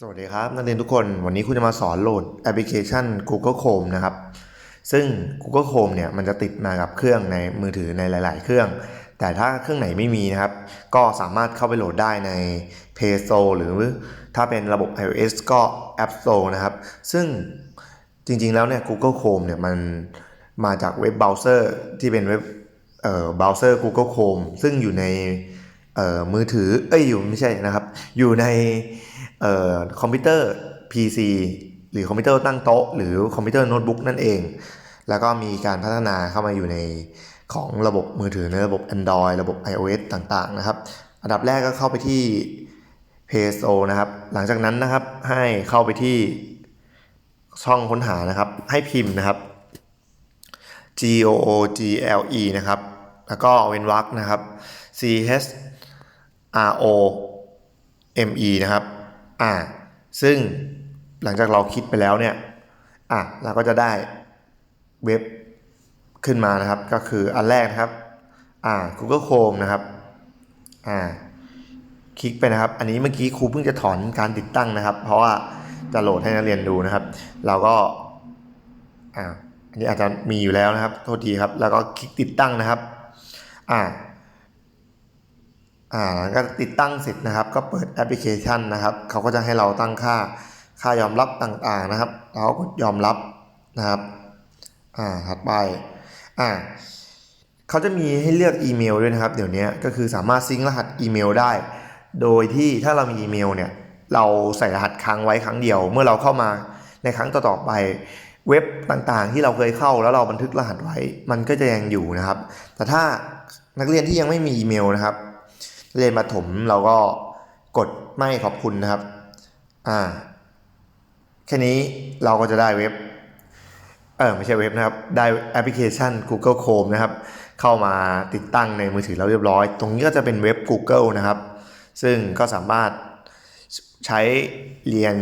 สวัสดีครับนักเรียนทุกคนวันนี้คุณจะมาสอนโหลดแอปพลิเคชัน Google Chrome นะครับ ซึ่ง Google Chrome เนี่ยมันจะติดมากับเครื่องในมือถือในหลาย ๆ เครื่อง แต่ถ้าเครื่องไหนไม่มีนะครับ ก็สามารถเข้าไปโหลดได้ใน Play Store หรือถ้าเป็นระบบ iOS ก็ App Store นะครับ ซึ่งจริง ๆ แล้วเนี่ย Google Chrome เนี่ยมันมาจากเว็บเบราว์เซอร์ที่เป็นเว็บเอ่อเบราว์เซอร์ Google Chrome ซึ่งอยู่ในเอ่อมือถือเอ้ยอยู่ไม่ใช่นะครับ อยู่ใน คอมพิวเตอร์ PC หรือคอมพิวเตอร์ตั้งโต๊ะ หรือคอมพิวเตอร์โน้ตบุ๊กนั่นเอง แล้วก็มีการพัฒนาเข้ามาอยู่ในของระบบมือถือในระบบ Android ระบบ iOS ต่างๆนะครับ อันดับแรกก็เข้าไปที่ Play Store นะครับ หลังจากนั้นนะครับให้เข้าไปที่ช่องค้นหานะครับ ให้พิมพ์นะครับ G O O G L E นะครับ แล้วก็เว้นวรรคนะครับ C H R O M E นะครับ อ่าซึ่งหลังจากเราคลิกไปแล้วเนี่ยอะเราก็จะได้เว็บขึ้นมานะครับ ก็คืออันแรกนะครับอ่า Google Chrome นะครับอ่าคลิกไปนะครับ อันนี้เมื่อกี้ครูเพิ่งจะถอนการติดตั้งนะครับ เพราะว่าจะโหลดให้นักเรียนดูนะครับ เราก็อ่าอันนี้อาจจะมีอยู่แล้วนะครับ โทษทีครับ แล้วก็คลิกติดตั้งนะครับอ่า อ่าหลังจากติดตั้งเสร็จนะครับ ก็เปิดแอปพลิเคชันนะครับ เขาก็จะให้เราตั้งค่าค่ายอมรับต่างๆนะครับ เราก็กดยอมรับนะครับอ่าถัดไปอ่าเขาจะมีให้เลือกอีเมลด้วยนะครับ เดี๋ยวนี้ก็คือสามารถซิงค์รหัสอีเมลได้ โดยที่ถ้าเรามีอีเมลเนี่ยเราใส่รหัสค้างไว้ครั้งเดียว เมื่อเราเข้ามาในครั้งต่อๆไปเว็บต่างๆ ที่เราเคยเข้าแล้วเราบันทึกรหัสไว้ มันก็จะยังอยู่นะครับ แต่ถ้านักเรียนที่ยังไม่มีอีเมลนะครับ เรียนมาถมเราก็กดไม่ขอบคุณนะครับ อ่า แค่นี้เราก็จะได้เว็บ เออไม่ใช่เว็บนะครับ ได้แอปพลิเคชัน Google Chrome นะครับ เข้ามาติดตั้งในมือถือเราเรียบร้อย ตรงนี้ก็จะเป็นเว็บ Google นะครับ ซึ่งก็สามารถใช้เรียน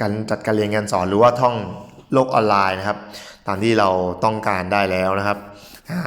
การจัดการเรียนการสอนหรือว่าท่องโลกออนไลน์นะครับ ตามที่เราต้องการได้แล้วนะครับอ่า